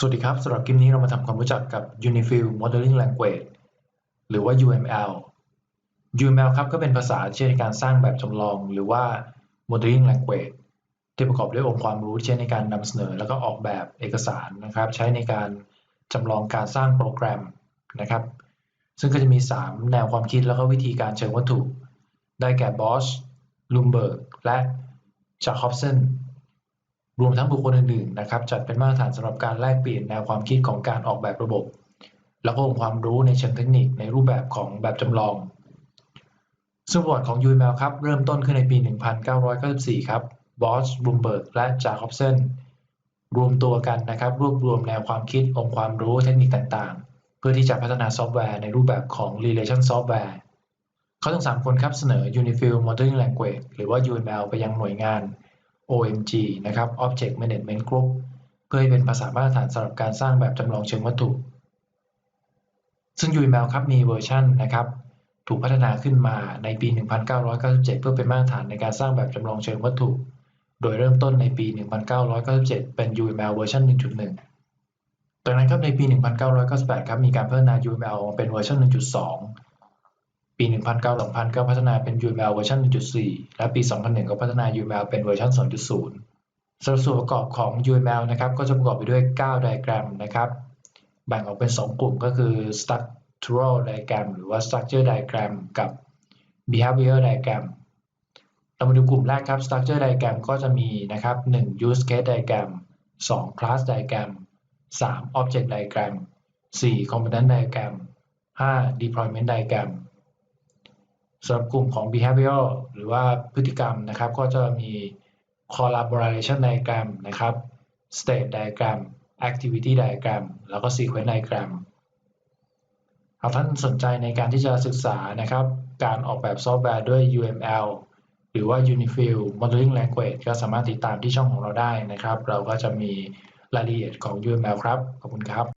สวัสดีครับ สำหรับคลิปนี้เรามาทำความรู้จักกับ Unified Modeling Language หรือว่า UML UML ครับก็เป็นภาษาที่ใช้ในการสร้างแบบจำลอง หรือว่า Modeling Language ที่ประกอบด้วยองค์ความรู้ที่ใช้ในการนำเสนอ แล้วก็ออกแบบเอกสารนะครับ ใช้ในการจำลองการสร้างโปรแกรมนะครับ ซึ่งก็จะมี 3 แนวความคิดแล้วก็วิธีการเชิงวัตถุ ได้แก่ Bosch Lumberg และ Jacobson รวมทั้งบุคคลอื่นๆนะครับจัดเป็นมาตรฐานสำหรับการแลกเปลี่ยนแนวความคิดของการออกแบบระบบ แล้วก็องค์ความรู้ในเชิงเทคนิคในรูปแบบของแบบจำลองซึ่งประวัติของ UML ครับเริ่มต้นขึ้นในปี 1994 ครับ Bosch Bloomberg และ Jacobson รวมตัวกันนะครับ รวบรวมแนวความคิดองค์ความรู้เทคนิคต่างๆ เพื่อที่จะพัฒนาซอฟต์แวร์ในรูปแบบของ Relation Software เขาทั้ง 3 คนครับเสนอ Unified Modeling Language หรือว่า UML ไปยังหน่วยงาน OMG นะครับ Object Management Group เพื่อให้เป็นภาษามาตรฐานสำหรับการสร้างแบบจำลองเชิงวัตถุ ซึ่ง UML ครับมีเวอร์ชันนะครับ ถูกพัฒนาขึ้นมาในปี 1997 เพื่อเป็นมาตรฐานในการสร้างแบบจำลองเชิงวัตถุ โดยเริ่มต้นในปี 1997 เป็น UML เวอร์ชัน1.1 จากนั้นครับในปี 1998 ครับมีการพัฒนา UML เป็นเวอร์ชัน1.2 ปี 1900 ก็พัฒนาเป็น UML เวอร์ชัน 1.4 และปี 2001 ก็พัฒนา UML เป็นเวอร์ชัน 2.0สำหรับส่วนประกอบของ UML นะครับก็จะประกอบไปด้วย9 diagram นะครับแบ่งออกเป็น 2 กลุ่มก็คือ structural diagram หรือว่า structure diagram กับ behavior diagram เรามาดูกลุ่มแรกครับ structure diagram ก็จะมีนะครับ 1 use case diagram 2 class diagram 3 object diagram 4 component diagram 5 deployment diagram สำหรับกลุ่มของ behavior หรือว่าพฤติกรรมนะครับ ก็จะมี collaboration diagram นะครับ state diagram activity diagram แล้วก็ sequence diagram หากท่านสนใจในการที่จะศึกษานะครับ การออกแบบซอฟต์แวร์ด้วย UML หรือว่า Unified Modeling Language ก็สามารถติดตามที่ช่องของเราได้นะครับ เราก็จะมีรายละเอียดของ UML ครับ ขอบคุณครับ